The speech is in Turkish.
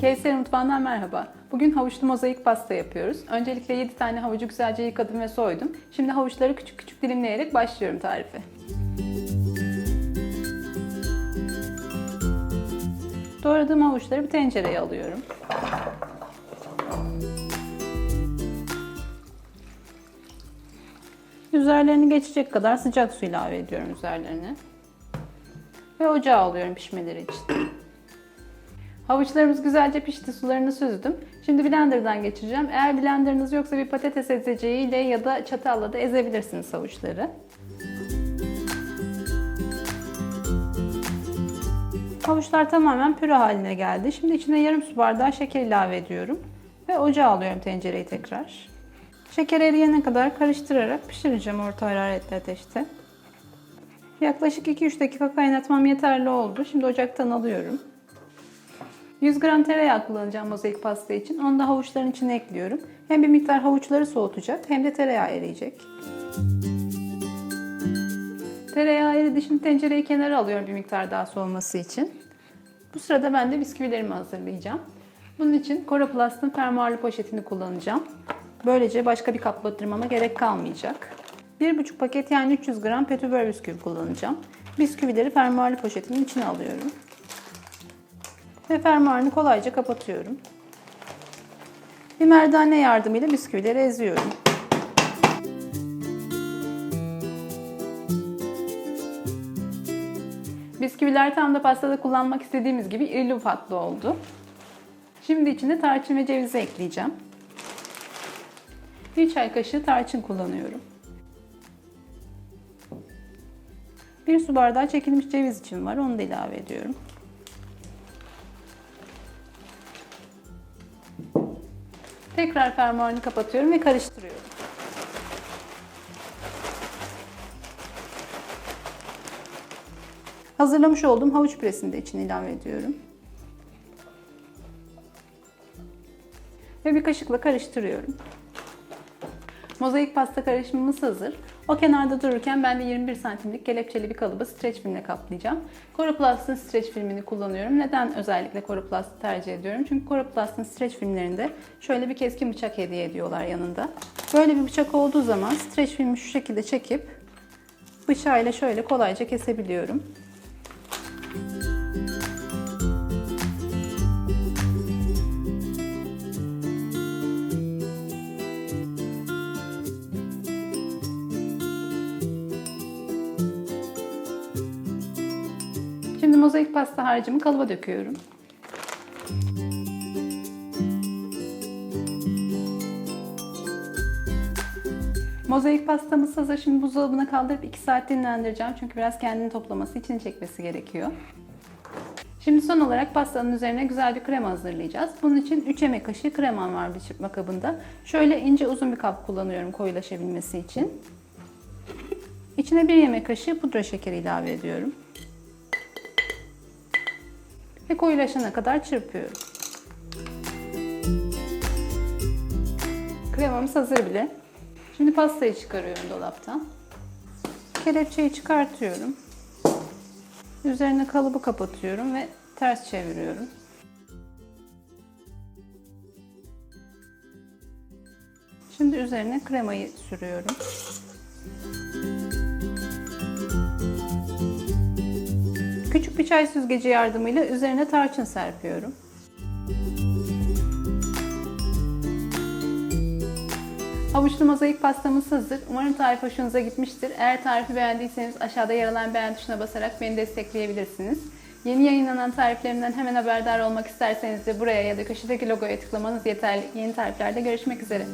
Kevser Mutfağı'ndan merhaba. Bugün havuçlu mozaik pasta yapıyoruz. Öncelikle 7 tane havucu güzelce yıkadım ve soydum. Şimdi havuçları küçük küçük dilimleyerek başlıyorum tarife. Doğradığım havuçları bir tencereye alıyorum. Üzerlerini geçecek kadar sıcak su ilave ediyorum üzerlerine. Ve ocağa alıyorum pişmeleri için. Havuçlarımız güzelce pişti, sularını süzdüm. Şimdi blenderdan geçireceğim. Eğer blenderınız yoksa bir patates ezeceğiyle ya da çatalla da ezebilirsiniz havuçları. Havuçlar tamamen püre haline geldi. Şimdi içine yarım su bardağı şeker ilave ediyorum. Ve ocağa alıyorum tencereyi tekrar. Şeker eriyene kadar karıştırarak pişireceğim orta hararetli ateşte. Yaklaşık 2-3 dakika kaynatmam yeterli oldu. Şimdi ocaktan alıyorum. 100 gram tereyağı kullanacağım mozaik pasta için. Onu da havuçların içine ekliyorum. Hem bir miktar havuçları soğutacak hem de tereyağı eriyecek. Tereyağı eridi. Şimdi tencereyi kenara alıyorum bir miktar daha soğuması için. Bu sırada ben de bisküvilerimi hazırlayacağım. Bunun için Coroplast'ın fermuarlı poşetini kullanacağım. Böylece başka bir kap batırmama gerek kalmayacak. 1,5 paket yani 300 gram petibör bisküvi kullanacağım. Bisküvileri fermuarlı poşetimin içine alıyorum. Ve fermuarını kolayca kapatıyorum. Bir merdane yardımıyla bisküvileri eziyorum. Bisküviler tam da pastada kullanmak istediğimiz gibi irili ufaklı oldu. Şimdi içine tarçın ve cevizi ekleyeceğim. Bir çay kaşığı tarçın kullanıyorum. Bir su bardağı çekilmiş ceviz için var. Onu da ilave ediyorum. Tekrar fermuarını kapatıyorum ve karıştırıyorum. Hazırlamış olduğum havuç püresini de içine ilave ediyorum. Ve bir kaşıkla karıştırıyorum. Mozaik pasta karışımımız hazır. O kenarda dururken ben de 21 santimlik kelepçeli bir kalıbı streç filmle kaplayacağım. Coroplast'ın streç filmini kullanıyorum. Neden özellikle Coroplast'ı tercih ediyorum? Çünkü Coroplast'ın streç filmlerinde şöyle bir keskin bıçak hediye ediyorlar yanında. Böyle bir bıçak olduğu zaman streç filmi şu şekilde çekip bıçağıyla şöyle kolayca kesebiliyorum. Mozaik pasta harcımı kalıba döküyorum. Mozaik pastamız hazır. Şimdi buzdolabına kaldırıp 2 saat dinlendireceğim. Çünkü biraz kendini toplaması, içini çekmesi gerekiyor. Şimdi son olarak pastanın üzerine güzel bir krema hazırlayacağız. Bunun için 3 yemek kaşığı kremam var bir çırpma kabında. Şöyle ince uzun bir kap kullanıyorum koyulaşabilmesi için. İçine 1 yemek kaşığı pudra şekeri ilave ediyorum ve koyulaşana kadar çırpıyorum. Kremamız hazır bile. Şimdi pastayı çıkarıyorum dolaptan. Kelepçeyi çıkartıyorum. Üzerine kalıbı kapatıyorum ve ters çeviriyorum. Şimdi üzerine kremayı sürüyorum. Küçük bir çay süzgeci yardımıyla üzerine tarçın serpiyorum. Havuçlu mozaik pastamız hazır. Umarım tarif hoşunuza gitmiştir. Eğer tarifi beğendiyseniz aşağıda yer alan beğen tuşuna basarak beni destekleyebilirsiniz. Yeni yayınlanan tariflerimden hemen haberdar olmak isterseniz de buraya ya da köşedeki logoya tıklamanız yeterli. Yeni tariflerde görüşmek üzere.